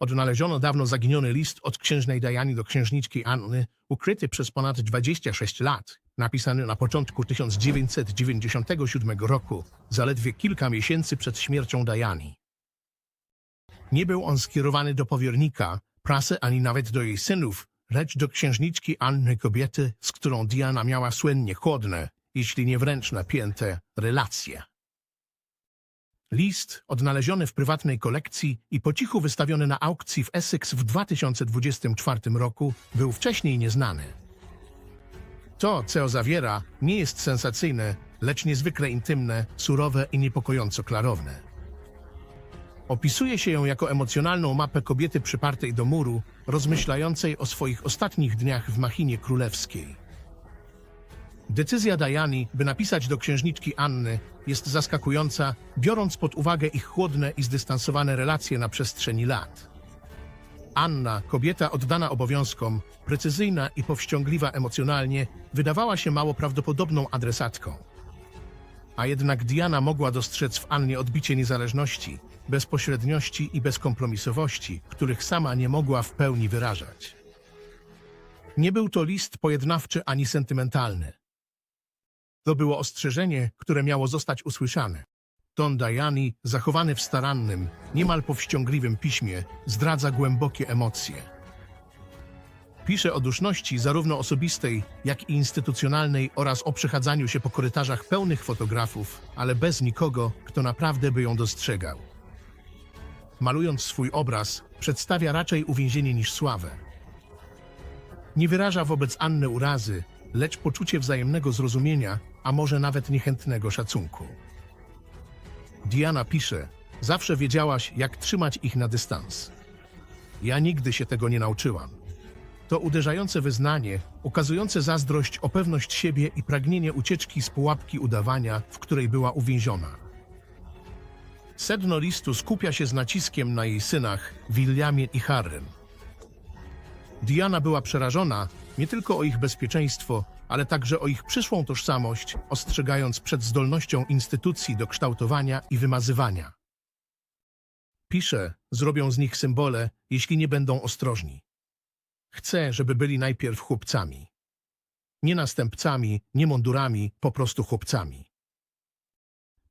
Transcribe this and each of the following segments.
odnaleziono dawno zaginiony list od księżnej Diany do księżniczki Anny, ukryty przez ponad 26 lat, napisany na początku 1997 roku, zaledwie kilka miesięcy przed śmiercią Diany. Nie był on skierowany do powiernika, prasy ani nawet do jej synów, lecz do księżniczki Anny kobiety, z którą Diana miała słynnie chłodne, jeśli nie wręcz napięte, relacje. List, odnaleziony w prywatnej kolekcji i po cichu wystawiony na aukcji w Essex w 2024 roku, był wcześniej nieznany. To, co zawiera, nie jest sensacyjne, lecz niezwykle intymne, surowe i niepokojąco klarowne. Opisuje się ją jako emocjonalną mapę kobiety przypartej do muru, rozmyślającej o swoich ostatnich dniach w machinie królewskiej. Decyzja Diany, by napisać do księżniczki Anny, jest zaskakująca, biorąc pod uwagę ich chłodne i zdystansowane relacje na przestrzeni lat. Anna, kobieta oddana obowiązkom, precyzyjna i powściągliwa emocjonalnie, wydawała się mało prawdopodobną adresatką. A jednak Diana mogła dostrzec w Annie odbicie niezależności, bezpośredniości i bezkompromisowości, których sama nie mogła w pełni wyrażać. Nie był to list pojednawczy ani sentymentalny. To było ostrzeżenie, które miało zostać usłyszane. Ton Diany, zachowany w starannym, niemal powściągliwym piśmie, zdradza głębokie emocje. Pisze o duszności zarówno osobistej, jak i instytucjonalnej oraz o przechadzaniu się po korytarzach pełnych fotografów, ale bez nikogo, kto naprawdę by ją dostrzegał. Malując swój obraz, przedstawia raczej uwięzienie niż sławę. Nie wyraża wobec Anny urazy, lecz poczucie wzajemnego zrozumienia, a może nawet niechętnego szacunku. Diana pisze, zawsze wiedziałaś, jak trzymać ich na dystans. Ja nigdy się tego nie nauczyłam. To uderzające wyznanie, ukazujące zazdrość o pewność siebie i pragnienie ucieczki z pułapki udawania, w której była uwięziona. Sedno listu skupia się z naciskiem na jej synach, Williamie i Harrym. Diana była przerażona nie tylko o ich bezpieczeństwo, ale także o ich przyszłą tożsamość, ostrzegając przed zdolnością instytucji do kształtowania i wymazywania. Pisze, zrobią z nich symbole, jeśli nie będą ostrożni. Chcę, żeby byli najpierw chłopcami. Nie następcami, nie mundurami, po prostu chłopcami.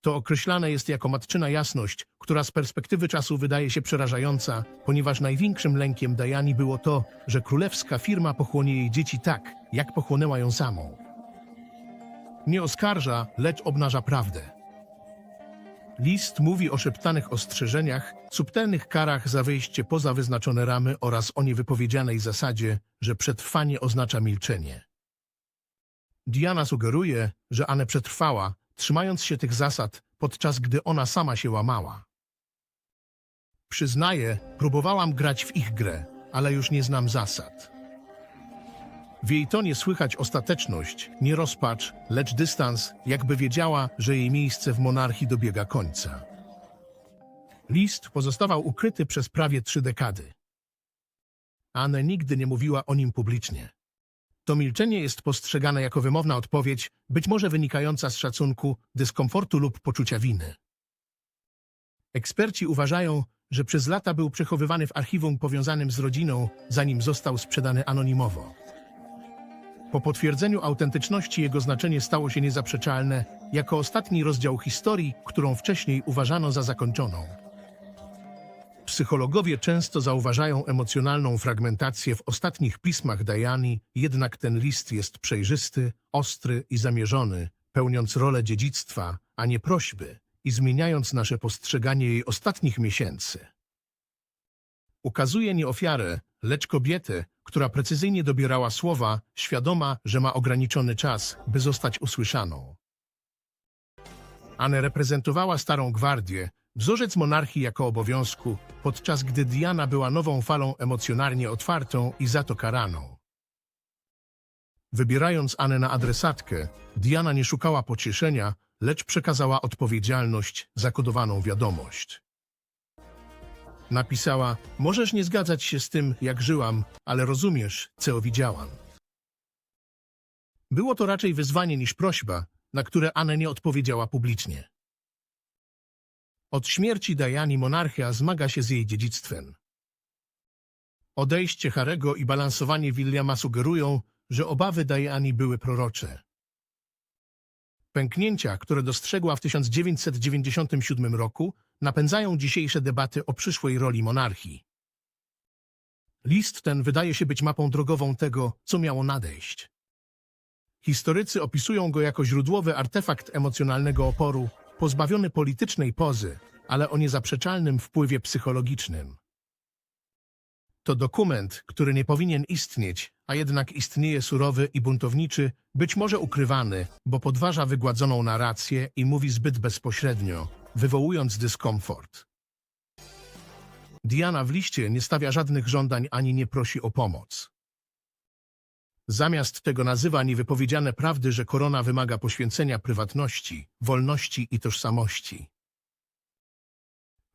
To określane jest jako matczyna jasność, która z perspektywy czasu wydaje się przerażająca, ponieważ największym lękiem Dajani było to, że królewska firma pochłonie jej dzieci tak, jak pochłonęła ją samą. Nie oskarża, lecz obnaża prawdę. List mówi o szeptanych ostrzeżeniach, subtelnych karach za wyjście poza wyznaczone ramy oraz o niewypowiedzianej zasadzie, że przetrwanie oznacza milczenie. Diana sugeruje, że Anne przetrwała, trzymając się tych zasad, podczas gdy ona sama się łamała. Przyznaję, próbowałam grać w ich grę, ale już nie znam zasad. W jej tonie słychać ostateczność, nie rozpacz, lecz dystans, jakby wiedziała, że jej miejsce w monarchii dobiega końca. List pozostawał ukryty przez prawie trzy dekady. Anne nigdy nie mówiła o nim publicznie. To milczenie jest postrzegane jako wymowna odpowiedź, być może wynikająca z szacunku, dyskomfortu lub poczucia winy. Eksperci uważają, że przez lata był przechowywany w archiwum powiązanym z rodziną, zanim został sprzedany anonimowo. Po potwierdzeniu autentyczności jego znaczenie stało się niezaprzeczalne jako ostatni rozdział historii, którą wcześniej uważano za zakończoną. Psychologowie często zauważają emocjonalną fragmentację w ostatnich pismach Diany, jednak ten list jest przejrzysty, ostry i zamierzony, pełniąc rolę dziedzictwa, a nie prośby i zmieniając nasze postrzeganie jej ostatnich miesięcy. Ukazuje nie ofiarę, lecz kobietę, która precyzyjnie dobierała słowa, świadoma, że ma ograniczony czas, by zostać usłyszaną. Anne reprezentowała Starą Gwardię, wzorzec monarchii jako obowiązku, podczas gdy Diana była nową falą emocjonalnie otwartą i za to karaną. Wybierając Anę na adresatkę, Diana nie szukała pocieszenia, lecz przekazała odpowiedzialność, zakodowaną wiadomość. Napisała, możesz nie zgadzać się z tym, jak żyłam, ale rozumiesz, co widziałam. Było to raczej wyzwanie niż prośba, na które Anne nie odpowiedziała publicznie. Od śmierci Diany monarchia zmaga się z jej dziedzictwem. Odejście Harego i balansowanie Williama sugerują, że obawy Diany były prorocze. Pęknięcia, które dostrzegła w 1997 roku, napędzają dzisiejsze debaty o przyszłej roli monarchii. List ten wydaje się być mapą drogową tego, co miało nadejść. Historycy opisują go jako źródłowy artefakt emocjonalnego oporu, pozbawiony politycznej pozy, ale o niezaprzeczalnym wpływie psychologicznym. To dokument, który nie powinien istnieć, a jednak istnieje surowy i buntowniczy, być może ukrywany, bo podważa wygładzoną narrację i mówi zbyt bezpośrednio, wywołując dyskomfort. Diana w liście nie stawia żadnych żądań ani nie prosi o pomoc. Zamiast tego nazywa niewypowiedziane prawdy, że korona wymaga poświęcenia prywatności, wolności i tożsamości.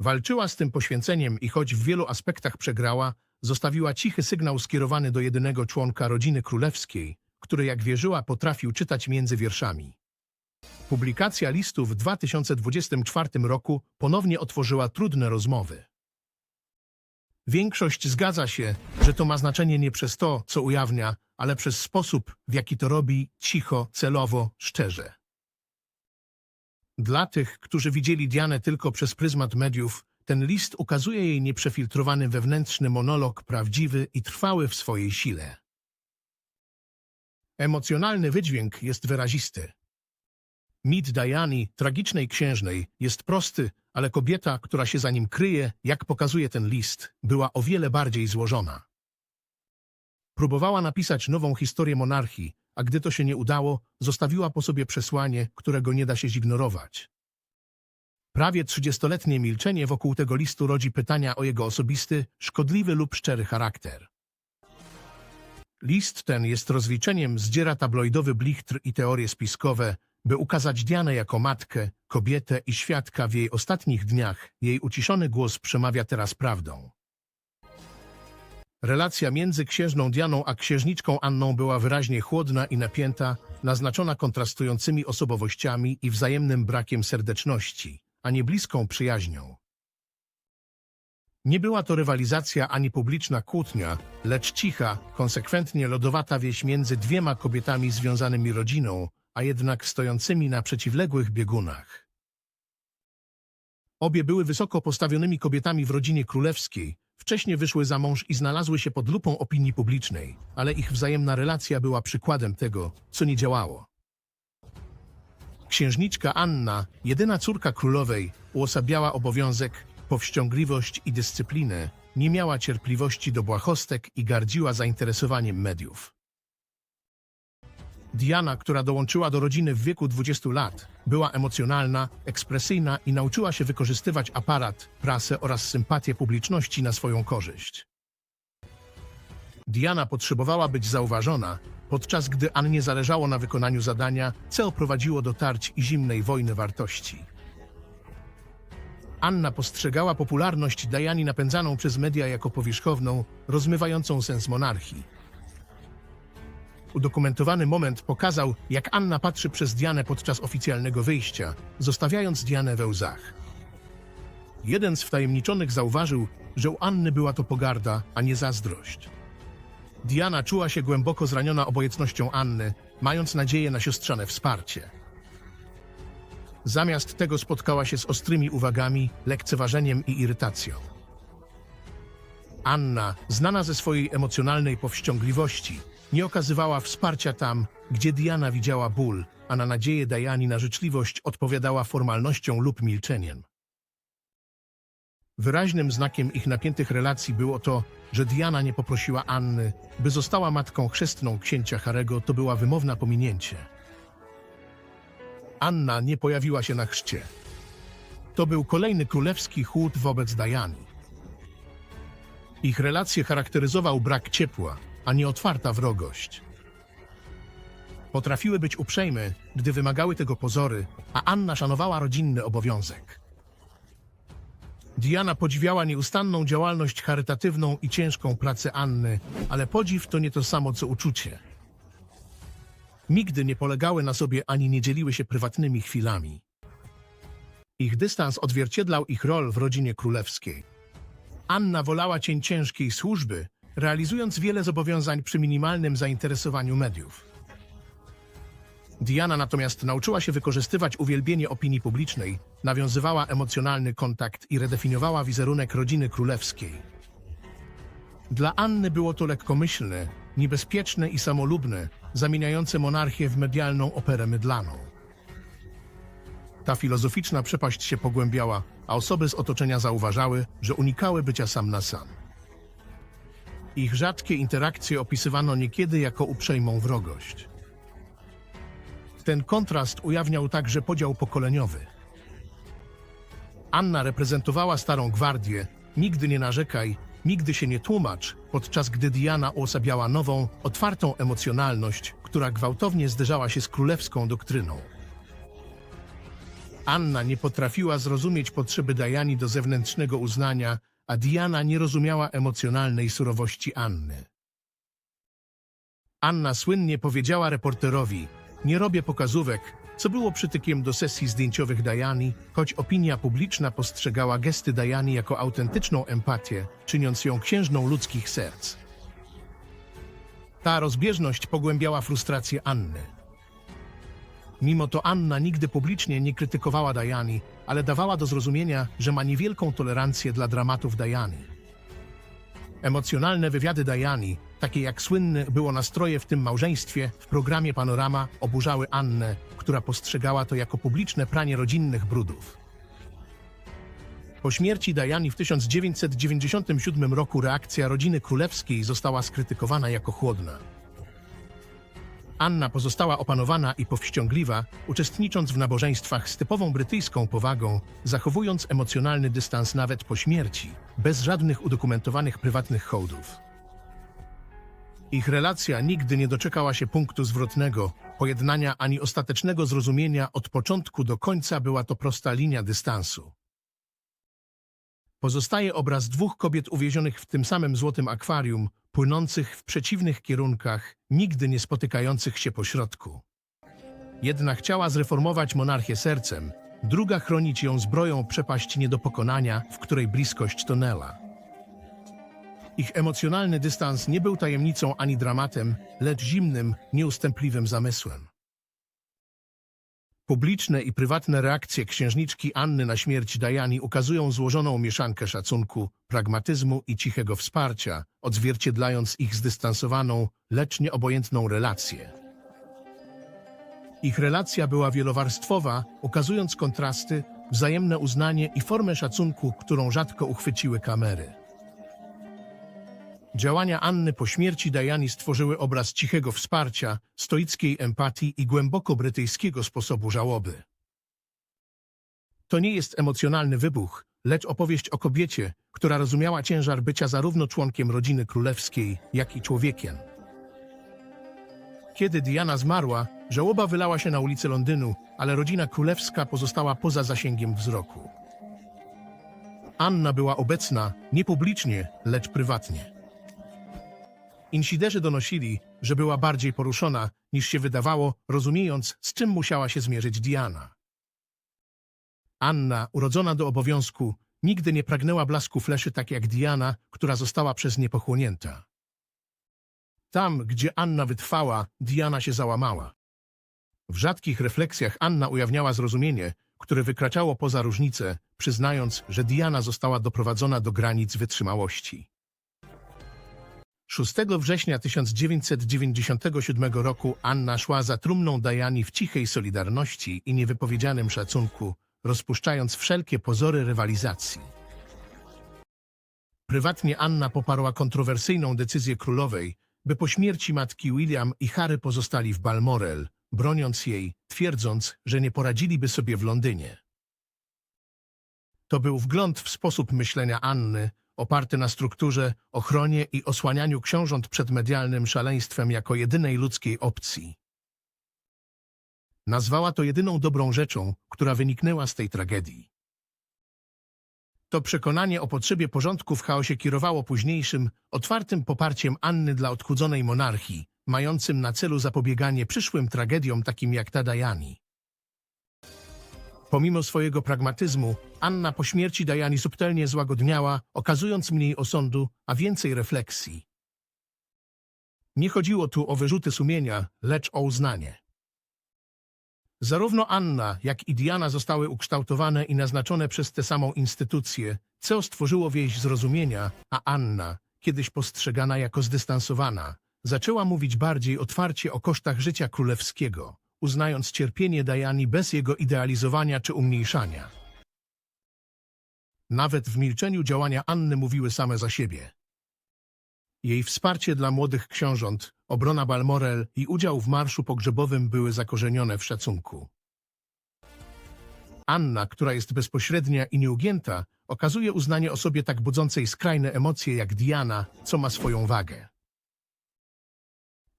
Walczyła z tym poświęceniem i choć w wielu aspektach przegrała, zostawiła cichy sygnał skierowany do jedynego członka rodziny królewskiej, który jak wierzyła potrafił czytać między wierszami. Publikacja listu w 2024 roku ponownie otworzyła trudne rozmowy. Większość zgadza się, że to ma znaczenie nie przez to, co ujawnia, ale przez sposób, w jaki to robi cicho, celowo, szczerze. Dla tych, którzy widzieli Dianę tylko przez pryzmat mediów, ten list ukazuje jej nieprzefiltrowany wewnętrzny monolog prawdziwy i trwały w swojej sile. Emocjonalny wydźwięk jest wyrazisty. Mit Diany, tragicznej księżnej, jest prosty, ale kobieta, która się za nim kryje, jak pokazuje ten list, była o wiele bardziej złożona. Próbowała napisać nową historię monarchii, a gdy to się nie udało, zostawiła po sobie przesłanie, którego nie da się zignorować. Prawie trzydziestoletnie milczenie wokół tego listu rodzi pytania o jego osobisty, szkodliwy lub szczery charakter. List ten jest rozliczeniem, zdziera tabloidowy blichtr i teorie spiskowe, by ukazać Dianę jako matkę, kobietę i świadka w jej ostatnich dniach. Jej uciszony głos przemawia teraz prawdą. Relacja między księżną Dianą a księżniczką Anną była wyraźnie chłodna i napięta, naznaczona kontrastującymi osobowościami i wzajemnym brakiem serdeczności, a nie bliską przyjaźnią. Nie była to rywalizacja ani publiczna kłótnia, lecz cicha, konsekwentnie lodowata wieś między dwiema kobietami związanymi rodziną, a jednak stojącymi na przeciwległych biegunach. Obie były wysoko postawionymi kobietami w rodzinie królewskiej, wcześniej wyszły za mąż i znalazły się pod lupą opinii publicznej, ale ich wzajemna relacja była przykładem tego, co nie działało. Księżniczka Anna, jedyna córka królowej, uosabiała obowiązek, powściągliwość i dyscyplinę, nie miała cierpliwości do błahostek i gardziła zainteresowaniem mediów. Diana, która dołączyła do rodziny w wieku 20 lat, była emocjonalna, ekspresyjna i nauczyła się wykorzystywać aparat, prasę oraz sympatię publiczności na swoją korzyść. Diana potrzebowała być zauważona, podczas gdy Annie zależało na wykonaniu zadania, co prowadziło do tarć i zimnej wojny wartości. Anna postrzegała popularność Diany napędzaną przez media jako powierzchowną, rozmywającą sens monarchii. Udokumentowany moment pokazał, jak Anna patrzy przez Dianę podczas oficjalnego wyjścia, zostawiając Dianę we łzach. Jeden z wtajemniczonych zauważył, że u Anny była to pogarda, a nie zazdrość. Diana czuła się głęboko zraniona obojętnością Anny, mając nadzieję na siostrzane wsparcie. Zamiast tego spotkała się z ostrymi uwagami, lekceważeniem i irytacją. Anna, znana ze swojej emocjonalnej powściągliwości, nie okazywała wsparcia tam, gdzie Diana widziała ból, a na nadzieję Dajani na życzliwość odpowiadała formalnością lub milczeniem. Wyraźnym znakiem ich napiętych relacji było to, że Diana nie poprosiła Anny, by została matką chrzestną księcia Harego, to była wymowna pominięcie. Anna nie pojawiła się na chrzcie. To był kolejny królewski chłód wobec Diany. Ich relacje charakteryzował brak ciepła, a nie otwarta wrogość. Potrafiły być uprzejme, gdy wymagały tego pozory, a Anna szanowała rodzinny obowiązek. Diana podziwiała nieustanną działalność charytatywną i ciężką pracę Anny, ale podziw to nie to samo co uczucie. Nigdy nie polegały na sobie ani nie dzieliły się prywatnymi chwilami. Ich dystans odzwierciedlał ich rol w rodzinie królewskiej. Anna wolała cień ciężkiej służby, realizując wiele zobowiązań przy minimalnym zainteresowaniu mediów. Diana natomiast nauczyła się wykorzystywać uwielbienie opinii publicznej, nawiązywała emocjonalny kontakt i redefiniowała wizerunek rodziny królewskiej. Dla Anny było to lekkomyślne, niebezpieczne i samolubne, zamieniające monarchię w medialną operę mydlaną. Ta filozoficzna przepaść się pogłębiała, a osoby z otoczenia zauważały, że unikały bycia sam na sam. Ich rzadkie interakcje opisywano niekiedy jako uprzejmą wrogość. Ten kontrast ujawniał także podział pokoleniowy. Anna reprezentowała starą gwardię, nigdy nie narzekaj, nigdy się nie tłumacz, podczas gdy Diana uosabiała nową, otwartą emocjonalność, która gwałtownie zderzała się z królewską doktryną. Anna nie potrafiła zrozumieć potrzeby Dajani do zewnętrznego uznania, a Diana nie rozumiała emocjonalnej surowości Anny. Anna słynnie powiedziała reporterowi: Nie robię pokazówek, co było przytykiem do sesji zdjęciowych Dajani, choć opinia publiczna postrzegała gesty Dajani jako autentyczną empatię, czyniąc ją księżną ludzkich serc. Ta rozbieżność pogłębiała frustrację Anny. Mimo to Anna nigdy publicznie nie krytykowała Dajani, ale dawała do zrozumienia, że ma niewielką tolerancję dla dramatów Dajani. Emocjonalne wywiady Dajani, takie jak słynne było nastroje w tym małżeństwie, w programie Panorama oburzały Annę, która postrzegała to jako publiczne pranie rodzinnych brudów. Po śmierci Dajani w 1997 roku reakcja rodziny królewskiej została skrytykowana jako chłodna. Anna pozostała opanowana i powściągliwa, uczestnicząc w nabożeństwach z typową brytyjską powagą, zachowując emocjonalny dystans nawet po śmierci, bez żadnych udokumentowanych prywatnych hołdów. Ich relacja nigdy nie doczekała się punktu zwrotnego, pojednania ani ostatecznego zrozumienia od początku do końca była to prosta linia dystansu. Pozostaje obraz dwóch kobiet uwięzionych w tym samym złotym akwarium, płynących w przeciwnych kierunkach, nigdy nie spotykających się pośrodku. Jedna chciała zreformować monarchię sercem, druga chronić ją zbroją przepaść nie do pokonania, w której bliskość tonęła. Ich emocjonalny dystans nie był tajemnicą ani dramatem, lecz zimnym, nieustępliwym zamysłem. Publiczne i prywatne reakcje księżniczki Anny na śmierć Dajani ukazują złożoną mieszankę szacunku, pragmatyzmu i cichego wsparcia, odzwierciedlając ich zdystansowaną, lecz nieobojętną relację. Ich relacja była wielowarstwowa, ukazując kontrasty, wzajemne uznanie i formę szacunku, którą rzadko uchwyciły kamery. Działania Anny po śmierci Diany stworzyły obraz cichego wsparcia, stoickiej empatii i głęboko brytyjskiego sposobu żałoby. To nie jest emocjonalny wybuch, lecz opowieść o kobiecie, która rozumiała ciężar bycia zarówno członkiem rodziny królewskiej, jak i człowiekiem. Kiedy Diana zmarła, żałoba wylała się na ulice Londynu, ale rodzina królewska pozostała poza zasięgiem wzroku. Anna była obecna nie publicznie, lecz prywatnie. Insiderzy donosili, że była bardziej poruszona, niż się wydawało, rozumiejąc, z czym musiała się zmierzyć Diana. Anna, urodzona do obowiązku, nigdy nie pragnęła blasku fleszy tak jak Diana, która została przez nie pochłonięta. Tam, gdzie Anna wytrwała, Diana się załamała. W rzadkich refleksjach Anna ujawniała zrozumienie, które wykraczało poza różnice, przyznając, że Diana została doprowadzona do granic wytrzymałości. 6 września 1997 roku Anna szła za trumną Dajani w cichej solidarności i niewypowiedzianym szacunku, rozpuszczając wszelkie pozory rywalizacji. Prywatnie Anna poparła kontrowersyjną decyzję królowej, by po śmierci matki William i Harry pozostali w Balmoral, broniąc jej, twierdząc, że nie poradziliby sobie w Londynie. To był wgląd w sposób myślenia Anny, oparty na strukturze, ochronie i osłanianiu książąt przed medialnym szaleństwem jako jedynej ludzkiej opcji. Nazwała to jedyną dobrą rzeczą, która wyniknęła z tej tragedii. To przekonanie o potrzebie porządku w chaosie kierowało późniejszym, otwartym poparciem Anny dla odchudzonej monarchii, mającym na celu zapobieganie przyszłym tragediom takim jak ta Dajani. Pomimo swojego pragmatyzmu, Anna po śmierci Dajani subtelnie złagodniała, okazując mniej osądu, a więcej refleksji. Nie chodziło tu o wyrzuty sumienia, lecz o uznanie. Zarówno Anna, jak i Diana zostały ukształtowane i naznaczone przez tę samą instytucję, co stworzyło więź zrozumienia, a Anna, kiedyś postrzegana jako zdystansowana, zaczęła mówić bardziej otwarcie o kosztach życia królewskiego, uznając cierpienie Diany bez jego idealizowania czy umniejszania. Nawet w milczeniu działania Anny mówiły same za siebie. Jej wsparcie dla młodych książąt, obrona Balmoral i udział w marszu pogrzebowym były zakorzenione w szacunku. Anna, która jest bezpośrednia i nieugięta, okazuje uznanie osobie tak budzącej skrajne emocje jak Diana, co ma swoją wagę.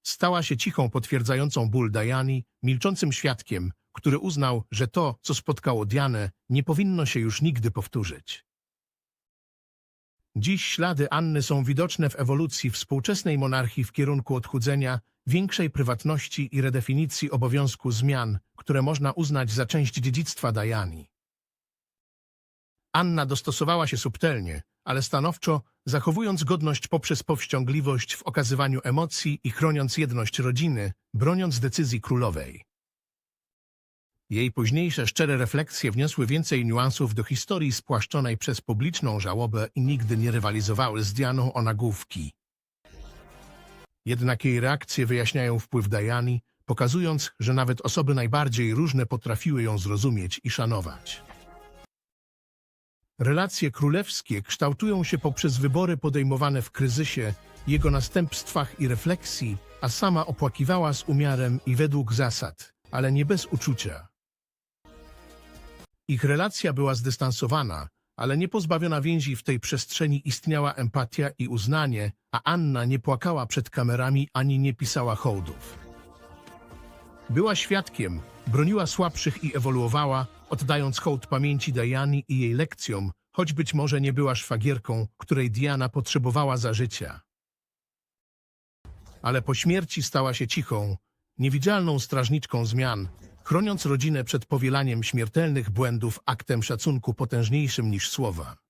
Stała się cichą potwierdzającą ból Diany, milczącym świadkiem, który uznał, że to, co spotkało Dianę, nie powinno się już nigdy powtórzyć. Dziś ślady Anny są widoczne w ewolucji współczesnej monarchii w kierunku odchudzenia, większej prywatności i redefinicji obowiązku zmian, które można uznać za część dziedzictwa Diany. Anna dostosowała się subtelnie, ale stanowczo, zachowując godność poprzez powściągliwość w okazywaniu emocji i chroniąc jedność rodziny, broniąc decyzji królowej. Jej późniejsze szczere refleksje wniosły więcej niuansów do historii spłaszczonej przez publiczną żałobę i nigdy nie rywalizowały z Dianą o nagłówki. Jednak jej reakcje wyjaśniają wpływ Diany, pokazując, że nawet osoby najbardziej różne potrafiły ją zrozumieć i szanować. Relacje królewskie kształtują się poprzez wybory podejmowane w kryzysie, jego następstwach i refleksji, a sama opłakiwała z umiarem i według zasad, ale nie bez uczucia. Ich relacja była zdystansowana, ale nie pozbawiona więzi w tej przestrzeni istniała empatia i uznanie, a Anna nie płakała przed kamerami ani nie pisała hołdów. Była świadkiem, broniła słabszych i ewoluowała, oddając hołd pamięci Diany i jej lekcjom, choć być może nie była szwagierką, której Diana potrzebowała za życia. Ale po śmierci stała się cichą, niewidzialną strażniczką zmian, chroniąc rodzinę przed powielaniem śmiertelnych błędów aktem szacunku potężniejszym niż słowa.